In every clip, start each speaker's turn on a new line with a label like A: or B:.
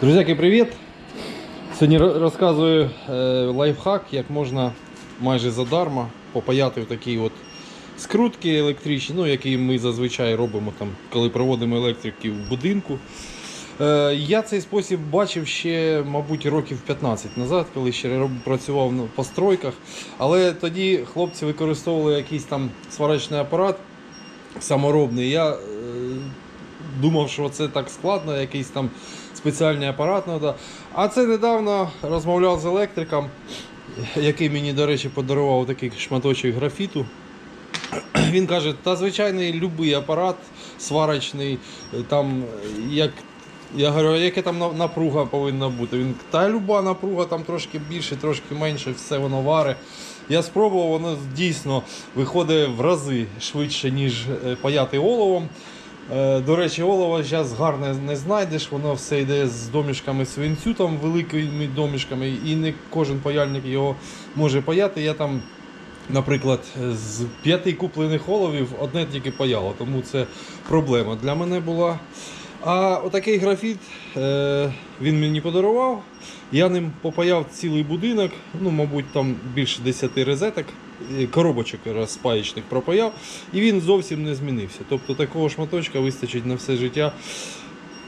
A: Друзяки, привіт! Сьогодні розказую е, лайфхак, як можна майже задарма попаяти в такі от скрутки електричні, ну, які ми зазвичай робимо, там, коли проводимо електрики в будинку. Е, я цей спосіб бачив ще, мабуть, років 15 назад, коли ще працював ну, по стройках. Але тоді хлопці використовували якийсь там сварочний апарат саморобний. Я е, думав, що це так складно, якийсь там спеціальний апарат треба. А це недавно розмовляв з електриком, який мені, до речі, подарував такий шматочок графіту. Він каже, та звичайний будь-який апарат сварочний, там як. Я говорю, яка там напруга повинна бути? Він та люба напруга, там трошки більше, трошки менше, все воно варе. Я спробував, воно дійсно виходить в рази швидше, ніж е, паяти оловом. Е, До речі, олово зараз гарне не знайдеш, воно все йде з домішками свинцю, там великими домішками, і не кожен паяльник його може паяти. Я там, наприклад, з п'яти куплених оловів одне тільки паяло, тому це проблема для мене була. А отакий графіт е, він мені подарував. Я ним попаяв цілий будинок, ну, мабуть, там більше 10 розеток, коробочок розпаєчних пропаяв, і він зовсім не змінився. Тобто такого шматочка вистачить на все життя.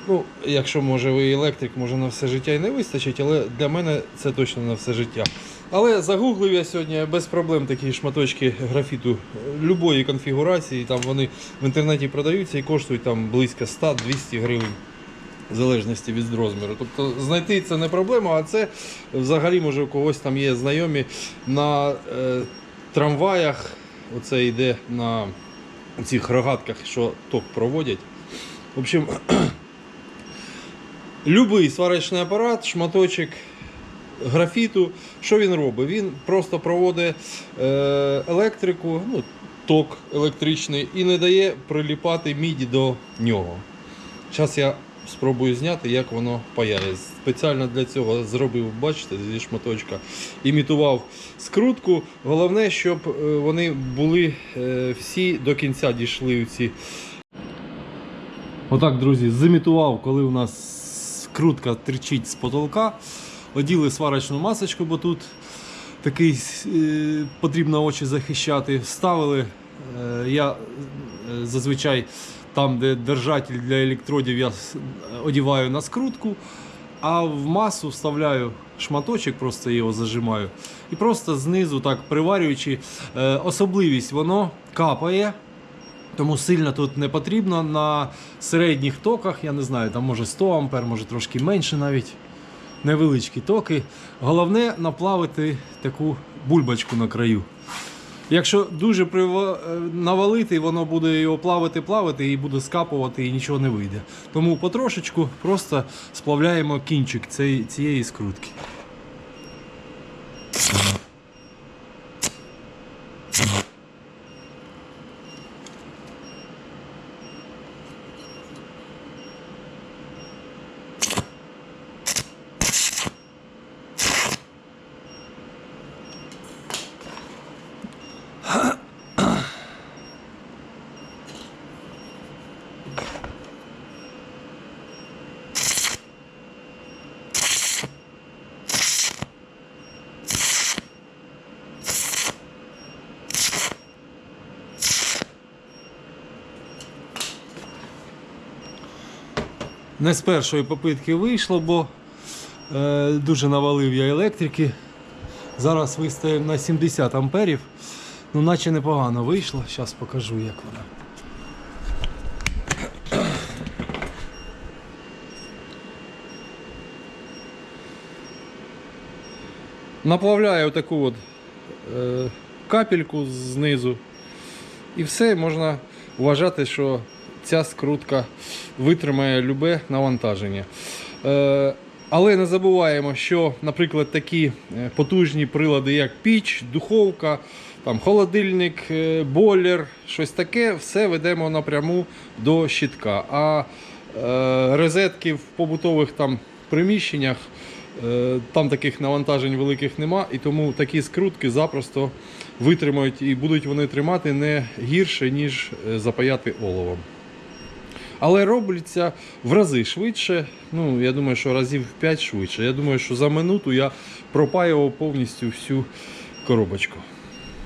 A: Ну, якщо може ви електрик, може на все життя і не вистачить, але для мене це точно на все життя. Але загуглив я сьогодні без проблем такі шматочки графіту любої конфігурації. Там вони в інтернеті продаються і коштують там близько 100-200 гривень. В залежності від розміру. Тобто знайти це не проблема, а це взагалі може у когось там є знайомі на е, трамваях. Оце йде на цих рогатках, що ток проводять. В общем, Любий сварочний апарат, шматочок графіту, що він робить? Він просто проводить е, електрику, ну, ток електричний і не дає приліпати міді до нього. Зараз я спробую зняти, як воно паяє. Спеціально для цього зробив, бачите, зі шматочка, імітував скрутку. Головне, щоб е, вони були е, всі до кінця дійшли ці Отак, друзі, зимітував, коли у нас скрутка терчить з потолка. Оділи сварочну масочку, бо тут такий е, потрібно очі захищати. Вставили. Е, я е, зазвичай там, де держатель для електродів, я одіваю на скрутку, а в масу вставляю шматочок, просто його зажимаю. І просто знизу, так приварюючи, е, особливість воно капає. Тому сильно тут не потрібно на середніх токах, я не знаю, там може 100 ампер, може трошки менше навіть. Невеличкі токи. Головне наплавити таку бульбочку на краю. Якщо дуже е, навалити, воно буде його плавити, плавити і буде скапувати, і нічого не вийде. Тому потрошечку просто сплавляємо кінчик цієї скрутки. Не з першої попитки вийшло, бо е, дуже навалив я електрики. Зараз виставив на 70 амперів. Ну, наче непогано вийшло. Зараз покажу, як вона. Наплавляю таку от е, капельку знизу. І все можна вважати, що ця скрутка витримає любе навантаження. Е, але не забуваємо, що, наприклад, такі е, потужні прилади, як піч, духовка, там, холодильник, бойлер, щось таке, все ведемо напряму до щитка. А е, розетки в побутових там приміщеннях Там таких навантажень великих нема, і тому такі скрутки запросто витримають і будуть вони тримати не гірше, ніж е, запаяти оловом. Але робляться в рази швидше. Ну, я думаю, що разів в 5 швидше. Я думаю, що за минуту я пропаював повністю всю коробочку.